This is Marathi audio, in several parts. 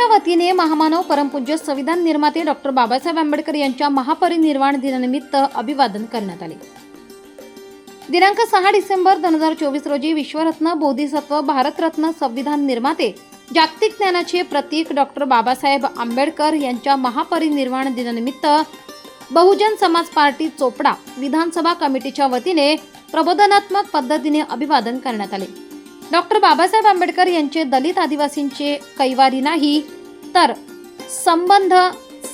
बसपाच्या वतीने महामानव परमपूज्य संविधान निर्माते डॉक्टर बाबासाहेब आंबेडकर यांच्या महापरिनिर्वाण दिनानिमित्त अभिवादन करण्यात आले. दिनांक सहा डिसेंबर दोन हजार चोवीस रोजी विश्वरत्न बोधिसत्व भारतरत्न संविधान निर्माते जागतिक ज्ञानाचे प्रतीक डॉक्टर बाबासाहेब आंबेडकर यांच्या महापरिनिर्वाण दिनानिमित्त बहुजन समाज पार्टी चोपडा विधानसभा कमिटीच्या वतीने प्रबोधनात्मक पद्धतीने अभिवादन करण्यात आले. डॉक्टर बाबासाहेब आंबेडकर यांचे दलित आदिवासींचे कैवारी नाही तर संबंध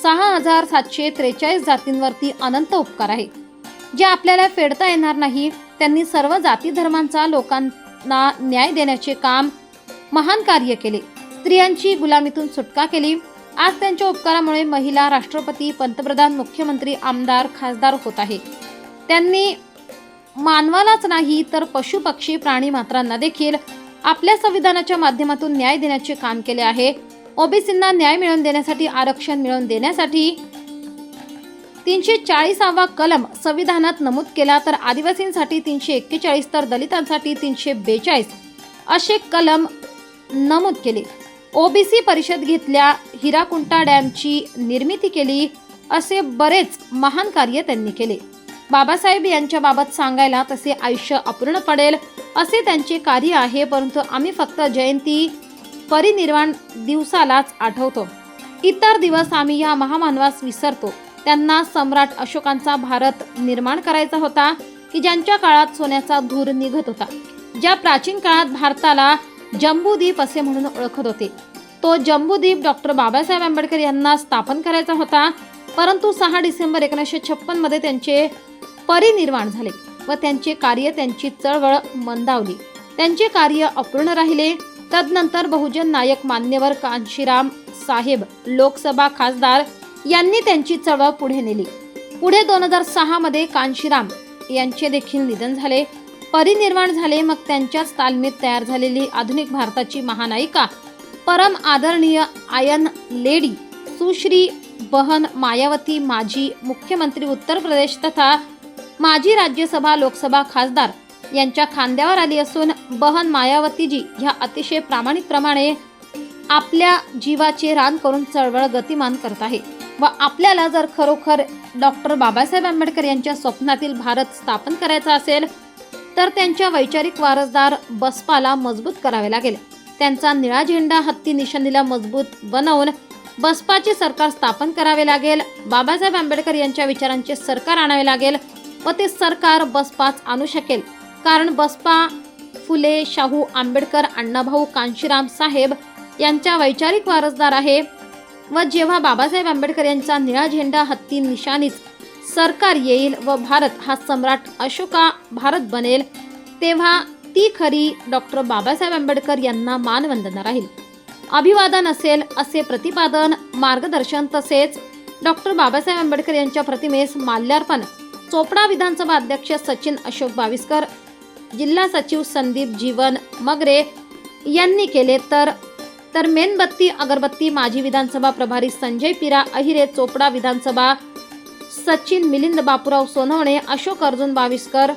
सहा हजार सातशे त्रेचाळीस जातींवरती अनंत उपकार आहे. जे आपल्याला फेडता येणार नाही त्यांनी सर्व जाती धर्मांचा लोकांना न्याय देण्याचे काम महान कार्य केले. स्त्रियांची गुलामीतून सुटका केली. आज त्यांच्या उपकारामुळे महिला राष्ट्रपती पंतप्रधान मुख्यमंत्री आमदार खासदार होत आहे. त्यांनी मानवालाच नाही तर पशु पक्षी प्राणी मात्रांना देखील आपल्या संविधानाच्या माध्यमातून न्याय देण्याचे काम केले आहे. ओबीसींना न्याय मिळवून देण्यासाठी आरक्षण मिळवून देण्यासाठी तीनशे चाळीसावा कलम संविधानात नमूद केला तर आदिवासींसाठी तीनशे एक्केचाळीस तर दलितांसाठी तीनशे बेचाळीस असे कलम नमूद केले. ओबीसी परिषद घेतल्या हिराकुंटा डॅमची निर्मिती केली असे बरेच महान कार्य त्यांनी केले. बाबासाहेब यांच्याबाबत सांगायला तसे आयुष्य अपूर्ण पडेल असे त्यांचे कार्य आहे परंतु आम्ही फक्त जयंती परिनिर्वाण दिवसालाच आठवतो. इतर दिवस आम्ही या महामानवास विसरतो. त्यांना सम्राट अशोकांचा भारत निर्माण करायचा होता की ज्यांच्या काळात सोन्याचा धूर निघत होता. ज्या प्राचीन काळात भारताला जम्बूद्वीप असे म्हणून ओळखत होते तो जम्बूद्वीप डॉक्टर बाबासाहेब आंबेडकर यांना स्थापन करायचा होता. परंतु सहा डिसेंबर एकोणीसशे छप्पनमध्ये त्यांचे परिनिर्माण झाले व त्यांचे कार्य त्यांची चळवळ मंदावली. त्यांचे कार्य अपूर्ण राहिले. तदनंतर बहुजन नायक मान्यवर कांशीराम साहेब लोकसभा खासदार यांनी त्यांची चळवळ पुढे नेली. पुढे दोन हजार सहा मध्ये कांशीराम यांचे देखील निधन झाले. परिनिर्माण झाले मग त्यांच्याच तालमीत तयार झालेली आधुनिक भारताची महानायिका परम आदरणीय आयन लेडी सुश्री बहन मायावती माजी मुख्यमंत्री उत्तर प्रदेश तथा माजी राज्यसभा लोकसभा खासदार यांच्या खांद्यावर आली असून बहन मायावतीजी ह्या अतिशय प्रामाणिकप्रमाणे आपल्या जीवाचे रान करून चळवळ गतिमान करत आहे व आपल्याला जर खरोखर डॉक्टर बाबासाहेब आंबेडकर यांच्या स्वप्नातील भारत स्थापन करायचा असेल तर त्यांच्या वैचारिक वारसदार बसपाला मजबूत करावे लागेल. त्यांचा निळा झेंडा हत्ती निशाणीला मजबूत बनवून बसपाचे सरकार स्थापन करावे लागेल. बाबासाहेब आंबेडकर यांच्या विचारांचे सरकार आणावे लागेल. व ते सरकार बसपाच आणू शकेल. कारण बसपा फुले शाहू आंबेडकर अण्णाभाऊ कांशीराम साहेब यांच्या वैचारिक वारसदार आहे व जेव्हा बाबासाहेब आंबेडकर यांचा निळा झेंडा हत्ती निशाणीच सरकार येईल व भारत हा सम्राट अशोका भारत बनेल तेव्हा ती खरी डॉक्टर बाबासाहेब आंबेडकर यांना मानवंदना राहील. अभिवादन असेल असे प्रतिपादन मार्गदर्शन तसेच डॉक्टर बाबासाहेब आंबेडकर यांच्या प्रतिमेस माल्यार्पण चोपडा विधानसभा अध्यक्ष सचिन अशोक बाविस्कर जिल्हा सचिव संदीप जीवन मगरे यांनी केले तर तर मेणबत्ती अगरबत्ती माजी विधानसभा प्रभारी संजय पिरा अहिरे चोपडा विधानसभा सचिन मिलिंद बापूराव सोनवणे अशोक अर्जुन बाविस्कर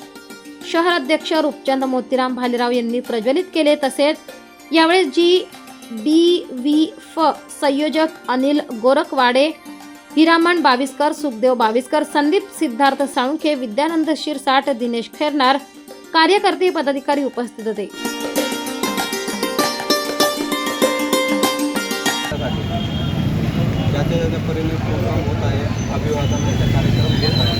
शहर अध्यक्ष रूपचंद मोतीराम भालेराव यांनी प्रज्वलित केले. तसेच यावेळेस जी बी व्ही फ संयोजक अनिल गोरखवाडे हिरामण बाविस्कर सुखदेव बाविस्कर संदीप सिद्धार्थ साळुंखे विद्यानंद शिरसाट दिनेश खेरनार कार्यकर्ते पदाधिकारी उपस्थित होते. ज्याच्या ज्याच्या परीने प्रोग्राम होत आहे अभिवादन कार्यक्रम घेत आहे.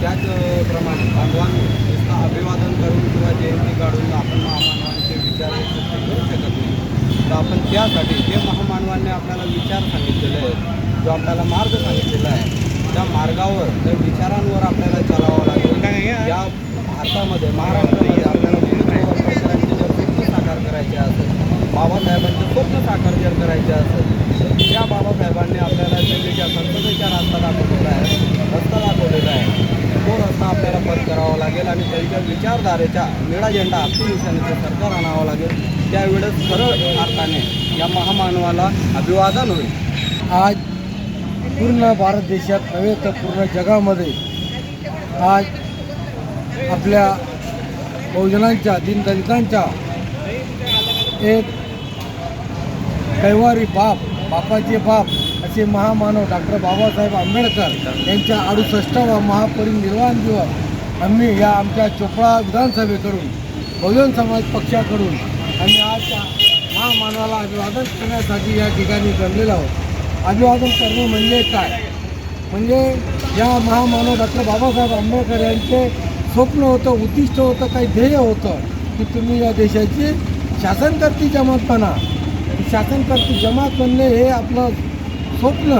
त्याचप्रमाणे भगवान नुसतं अभिवादन करून किंवा जयंती काढून आपण महामानवांचे विचार करू शकत नाही. तर आपण त्यासाठी जे महामानवांनी आपल्याला विचार सांगितलेले आहेत जो आपल्याला मार्ग सांगितलेला आहे त्या मार्गावर त्या विचारांवर आपल्याला चालावं लागेल. या भारतामध्ये महाराष्ट्रामध्ये आपल्याला स्वप्न साकार करायचे असेल बाबासाहेबांचे स्वप्न साकार जर करायचे असेल तर त्या बाबासाहेबांनी आपल्याला जे ज्या संसदेच्या रस्ता दाखवलेला आहे रस्ता दाखवलेला आहे. तो रस्ता आपल्याला बंद करावा लागेल आणि त्यांच्या विचारधारेच्या निळा झेंडा हत्ती निशाणीचं सरकार आणावं लागेल. त्यावेळेस खरं अर्थाने या महामानवाला अभिवादन होईल. आज पूर्ण भारत देशात नव्हे तर पूर्ण जगामध्ये आज आपल्या बहुजनांच्या दीनदलितांच्या एक कैवारी बाप बापाचे बाप असे महामानव डॉक्टर बाबासाहेब आंबेडकर यांच्या अडुसष्टावा महापरिनिर्वाण दिवस आम्ही या आमच्या चोपडा विधानसभेकडून बहुजन समाज पक्षाकडून आम्ही आज महामानवाला अभिवादन करण्यासाठी या ठिकाणी जमलेलो आहोत. अभिवादन करणे म्हणजे काय? म्हणजे या महामानव डॉक्टर बाबासाहेब आंबेडकर यांचे स्वप्न होतं उद्दिष्ट होतं काही ध्येय होतं की तुम्ही या देशाची शासनकर्ती जमात बना. शासनकर्ती जमात बनणे हे आपलं स्वप्न.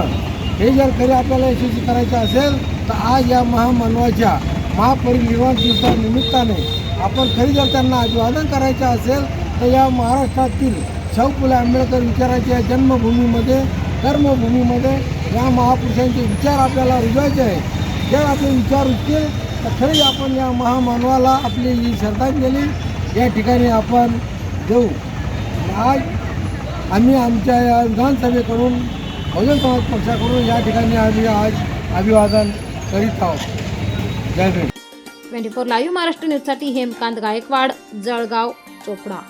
हे जर खरे आपल्याला यशस्वी करायचं असेल तर आज या महामानवाच्या महापरिनिर्वाण दिवसानिमित्ताने आपण खरी जर त्यांना अभिवादन करायचं असेल तर या महाराष्ट्रातील शाहू फुले आंबेडकर विचाराच्या जन्मभूमीमध्ये कर्मभूमीमध्ये या महापुरुषांचे विचार आपल्याला रुजवायचे आहे जर आपले विचार रुजतील तर खरी आपण या महामानवाला आपली जी श्रद्धांजली या ठिकाणी आपण देऊ. आज आम्ही आमच्या या विधानसभेकडून बहुजन समाज पक्षाकडून या ठिकाणी आम्ही आज अभिवादन करीत आहोत. जय Bhim. Twenty four live Maharashtra न्यूजसाठी हेमकांत गायकवाड जळगाव चोपडा.